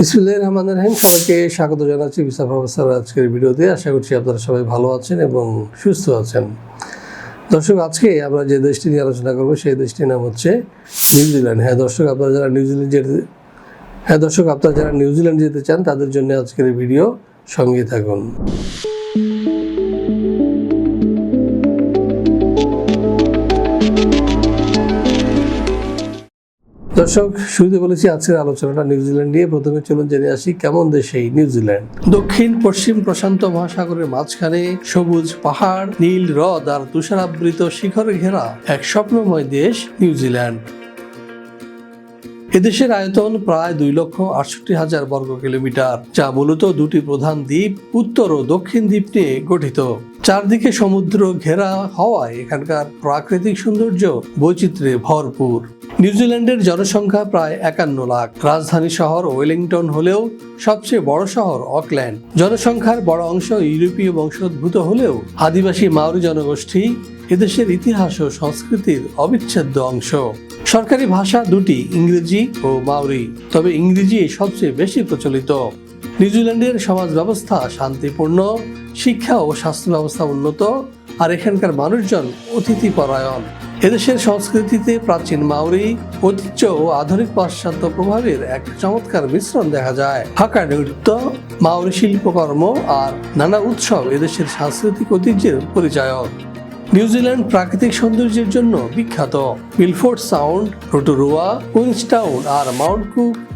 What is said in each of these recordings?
বিসমুল্লাহ রহমান রহিম। সবাইকে স্বাগত জানাচ্ছি বিসা প্রফেসর আজকের ভিডিওতে। আশা করছি আপনারা সবাই ভালো আছেন এবং সুস্থ আছেন। দর্শক, আজকে আমরা যে দেশটি নিয়ে আলোচনা করব, সেই দেশটির নাম হচ্ছে নিউজিল্যান্ড। হ্যাঁ দর্শক, আপনারা যারা নিউজিল্যান্ড যেতে হ্যাঁ দর্শক, আপনারা যারা নিউজিল্যান্ড যেতে চান, তাদের জন্য আজকের ভিডিও সঙ্গে থাকুন। দর্শক, শুরুতে বলেছি আজকের আলোচনাটা নিউজিল্যান্ড নিয়ে। প্রথমে চলুন জেনে আসি কেমন দেশ এই নিউজিল্যান্ড দক্ষিণ, পশ্চিম প্রশান্ত মহাসাগরের মাঝখানে সবুজ পাহাড়, নীল হ্রদ আর তুষারাবৃত শিখরে ঘেরা এক স্বপ্নময় দেশ নিউজিল্যান্ড এদেশের আয়তন প্রায় দুই লক্ষ আটষট্টি হাজার বর্গ কিলোমিটার, যা মূলত দুটি প্রধান দ্বীপ, উত্তর ও দক্ষিণ দ্বীপ নিয়ে গঠিত। চারদিকে সমুদ্র ঘেরা হওয়ায় এখানকার প্রাকৃতিক সৌন্দর্য বৈচিত্র্যে ভরপুর। নিউজিল্যান্ডের জনসংখ্যা প্রায় একান্ন লাখ। রাজধানী শহর ওয়েলিংটন হলেও সবচেয়ে বড় শহর অকল্যান্ড। জনসংখ্যার বড় অংশ ইউরোপীয় বংশোদ্ভূত হলেও আদিবাসী মাওরি জনগোষ্ঠী এদেশের ইতিহাস ও সংস্কৃতির অবিচ্ছেদ্য অংশ। সরকারি ভাষা দুটি, ইংরেজি ও মাওরি। তবে ইংরেজি সবচেয়ে বেশি প্রচলিত। নিউজিল্যান্ডের সমাজ ব্যবস্থা শান্তিপূর্ণ, শিক্ষা ও স্বাস্থ্য ব্যবস্থা উন্নত, আর এখানকার মানুষজন অতিথি পরায়ণ এদেশের সংস্কৃতিতে প্রাচীন মাউরি ঐতিহ্য ও আধুনিক পাশ্চাত্য প্রভাবের এক চমৎকার মিশ্রণ দেখা যায়। হাকা নৃত্য মাউরি শিল্পকর্ম আর নানা উৎসব এদেশের সাংস্কৃতিক ঐতিহ্যের পরিচায়ক। নিউজিল্যান্ড প্রাকৃতিক সৌন্দর্যের জন্য বিখ্যাত। বিলফোর্ড সাউন্ড, রোটোরুয়া, কুইন্সটাউন আর মাউন্ট কুক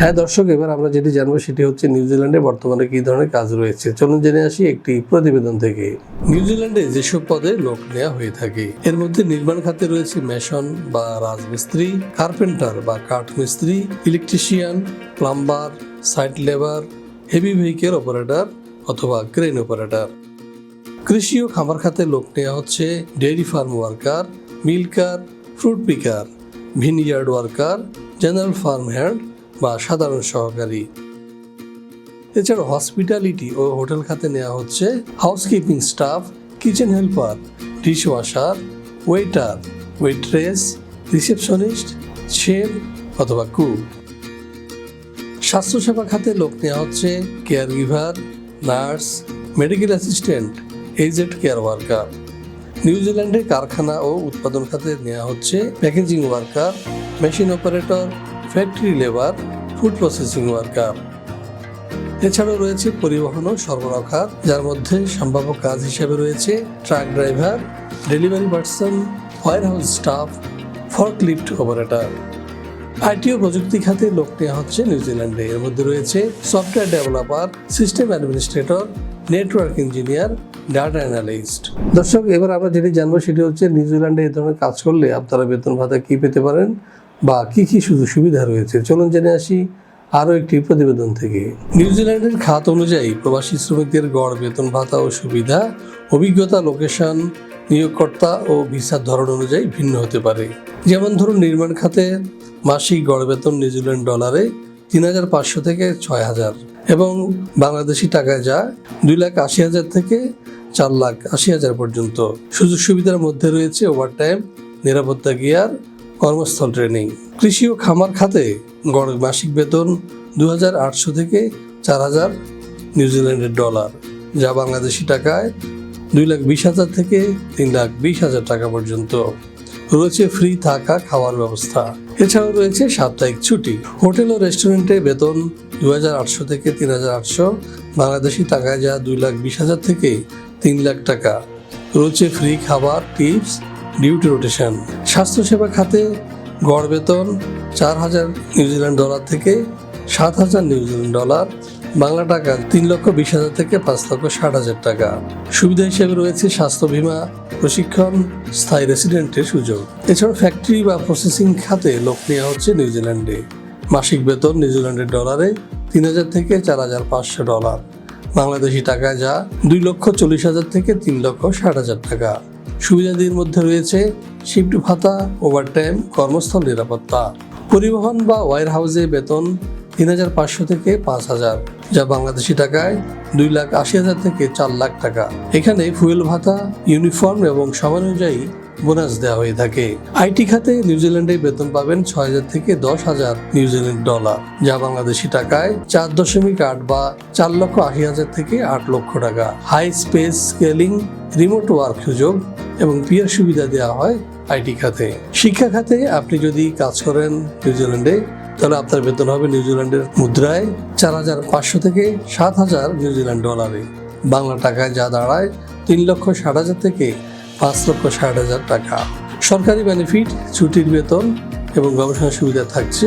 হ্যাঁ দর্শক, এবার আমরা যেটি জানব সেটি হচ্ছে নিউজিল্যান্ডে বর্তমানে কী ধরনের কাজ রয়েছে। চলুন জেনে আসি একটি প্রতিবেদন থেকে। নিউজিল্যান্ডে যেসব পদে লোক নেওয়া হয়ে থাকে, এর মধ্যে নির্মাণ খাতে রয়েছে মেশন বা রাজমিস্ত্রি, কার্পেন্টার বা কাঠ মিস্ত্রি electrician, plumber, site labour, heavy vehicle operator অথবা ক্রেন অপারেটর। কৃষি ও খামার খাতে লোক নেওয়া হচ্ছে dairy farm worker milker fruit picker, vineyard worker, general farm hand বা সাধারণ সহকারী। এছাড়া হসপিটালিটি ও হোটেল খাতে নেওয়া হচ্ছে housekeeping staff kitchen helper dishwasher waiter waitress receptionist chef অথবা কুক স্বাস্থ্যসেবা খাতে লোক নেওয়া হচ্ছে caregiver nurse medical assistant aged care worker নিউজিল্যান্ডে কারখানা ও উৎপাদন খাতে নেওয়া হচ্ছে packaging worker machine operator factory labour, food processing worker. এছাড়াও রয়েছে পরিবহন ও সরবরাহ খাত, যার মধ্যে সম্ভাব্য কাজ হিসেবে রয়েছে truck driver, delivery person warehouse staff, forklift operator. IT ও প্রযুক্তি খাতে লোক নেওয়া হচ্ছে নিউজিল্যান্ডে এর মধ্যে রয়েছে software developer, system administrator, network engineer, data analyst. দর্শক, এবার আমরা যেটি জানব সেটি হচ্ছে নিউজিল্যান্ডে এই ধরনের কাজ করলে আপনারা বেতন ভাতা কি পেতে পারেন? বা কি কি সুযোগ সুবিধা রয়েছে? চলুন জেনে আসি আরও একটি প্রতিবেদন থেকে। নিউজিল্যান্ডের খাত অনুযায়ী প্রবাসী শ্রমিকদের গড়, বেতন ভাতা ও সুবিধা, অভিজ্ঞতা, লোকেশন, নিয়োগকর্তা ও ভিসার ধরন অনুযায়ী ভিন্ন হতে পারে। যেমন ধরুন, নির্মাণ খাতে মাসিক গড় বেতন নিউজিল্যান্ড ডলারে তিন হাজার পাঁচশো থেকে ছয় হাজার। এবং বাংলাদেশি টাকায় যা দুই লাখ আশি হাজার থেকে চার লাখ আশি হাজার পর্যন্ত। সুযোগ সুবিধার মধ্যে রয়েছে ওভারটাইম নিরাপত্তা গিয়ার কর্মস্থল ট্রেনিং কৃষি ও খামার খাতে গড় মাসিক বেতন দু হাজার আটশো থেকে চার হাজার নিউজিল্যান্ডের ডলার যা বাংলাদেশি টাকায় দুই লাখ বিশ হাজার থেকে তিন লাখ বিশ হাজার টাকা পর্যন্ত। রয়েছে ফ্রি থাকা খাওয়ার ব্যবস্থা। এছাড়াও রয়েছে সাপ্তাহিক ছুটি। হোটেল ও রেস্টুরেন্টে বেতন দু হাজার আটশো থেকে তিন হাজার আটশো, বাংলাদেশি টাকায় যা দুই লাখ বিশ হাজার থেকে তিন লাখ টাকা। রয়েছে ফ্রি খাবার টিপস ডিউটি রোটেশন। স্বাস্থ্যসেবা খাতে গড় বেতন চার হাজার নিউজিল্যান্ড ডলার থেকে সাত হাজার নিউজিল্যান্ড ডলার, বাংলা টাকা তিন লক্ষ বিশ হাজার থেকে পাঁচ লক্ষ ষাট হাজার টাকা। সুবিধা হিসেবে রয়েছে স্বাস্থ্য বীমা, প্রশিক্ষণ, স্থায়ী রেসিডেন্টের সুযোগ। এছাড়াও ফ্যাক্টরি বা প্রসেসিং খাতে লোক নেওয়া হচ্ছে নিউজিল্যান্ডে। মাসিক বেতন নিউজিল্যান্ডের ডলারে তিন হাজার থেকে চার হাজার পাঁচশো ডলার। বাংলাদেশি টাকায় যা দুই লক্ষ চল্লিশ হাজার থেকে তিন লক্ষ ষাট হাজার টাকা। সুবিধাদির মধ্যে রয়েছে শিফট ভাতা ওভারটাইম কর্মস্থল নিরাপত্তা। পরিবহন বা ওয়ার হাউসে বেতন তিন হাজার পাঁচশো থেকে পাঁচ হাজার, যা বাংলাদেশি টাকায় দুই লাখ আশি হাজার থেকে চার লাখ টাকা। এখানে ফুয়েল ভাতা ইউনিফর্ম এবং সময় অনুযায়ী বোনাস দেওয়া হয়ে থাকে। আইটি খাতে নিউজিল্যান্ডে বেতন পাবেন ছয় হাজার থেকে দশ হাজার নিউজিল্যান্ড ডলার, যা বাংলাদেশি টাকায় চার দশমিক আট বা চার লক্ষ আশি হাজার থেকে আট লক্ষ টাকা। High space scaling remote work সুযোগ এবং পিয়ার সুবিধা দেওয়া হয় আইটি খাতে। শিক্ষা খাতে আপনি যদি কাজ করেন নিউজিল্যান্ডে, তাহলে আপনার বেতন হবে নিউজিল্যান্ডের মুদ্রায় চার হাজার পাঁচশো থেকে সাত হাজার নিউজিল্যান্ড ডলারে। বাংলা টাকায় যা দাঁড়ায় তিন লক্ষ ষাট হাজার থেকে পাঁচ লক্ষ ষাট হাজার টাকা। সরকারি বেনিফিট ছুটির বেতন এবং গবেষণা সুবিধা থাকছে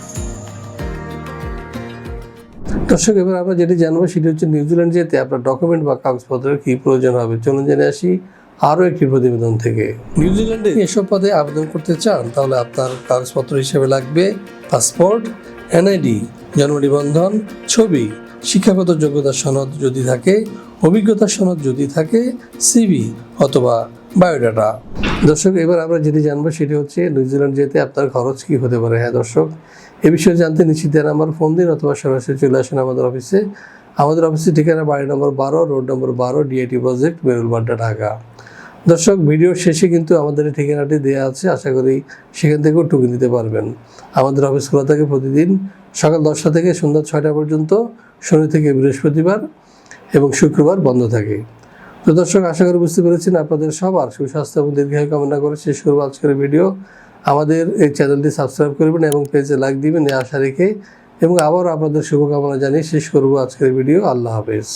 দর্শক এবার আমরা যেটি জানব সেটি হচ্ছে নিউজিল্যান্ড যেতে আপনার ডকুমেন্ট বা কাগজপত্রের কি প্রয়োজন হবে। চলুন জেনে আসি আরও একটি প্রতিবেদন থেকে। নিউজিল্যান্ডে এসব পদে আবেদন করতে চান তাহলে আপনার কাগজপত্র হিসেবে লাগবে পাসপোর্ট এনআইডি জন্ম নিবন্ধন ছবি শিক্ষাগত যোগ্যতা সনদ যদি থাকে অভিজ্ঞতা সনদ যদি থাকে সিভি অথবা বায়োডাটা। দর্শক এবার আমরা যেটি জানব সেটি হচ্ছে নিউজিল্যান্ড যেতে আপনার খরচ কি হতে পারে। হ্যাঁ দর্শক এ বিষয়ে জানতে নিশ্চিত নাম্বার ফোন দিন অথবা সরাসরি চলে আসেন আমাদের অফিসে। আমাদের অফিসের ঠিকানা বাড়ি নম্বর বারো, রোড নম্বর বারো, ডিআইটি প্রজেক্ট বেরুলবাড্ডা ঢাকা। দর্শক, ভিডিওর শেষে কিন্তু আমাদের এই ঠিকানাটি দেওয়া আছে। আশা করি সেখান থেকেও টুকে নিতে পারবেন। আমাদের অফিস খোলা থাকে প্রতিদিন সকাল দশটা থেকে সন্ধ্যা ছয়টা পর্যন্ত, শনি থেকে বৃহস্পতিবার এবং শুক্রবার বন্ধ থাকে। তো দর্শক, আশা করি বুঝতে পেরেছেন। আপনাদের সবার সুস্বাস্থ্য এবং দীর্ঘায়ু কামনা করে শেষ করব আজকের ভিডিও। আমাদের এই চ্যানেলটি সাবস্ক্রাইব করবেন এবং পেজে লাইক দিবেন, এই আশা রেখে। এবং আবারও আপনাদের শুভকামনা জানিয়ে শেষ করব আজকের ভিডিও আল্লাহ হাফেজ।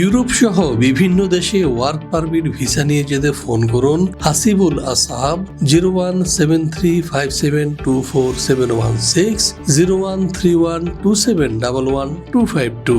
ইউরোপ সহ বিভিন্ন দেশে ওয়ার্ক পারমিট ভিসা নিয়ে যেতে ফোন করুন Hasibul Asahab zero one seven three five seven two four seven one six zero one three one two seven double one two five two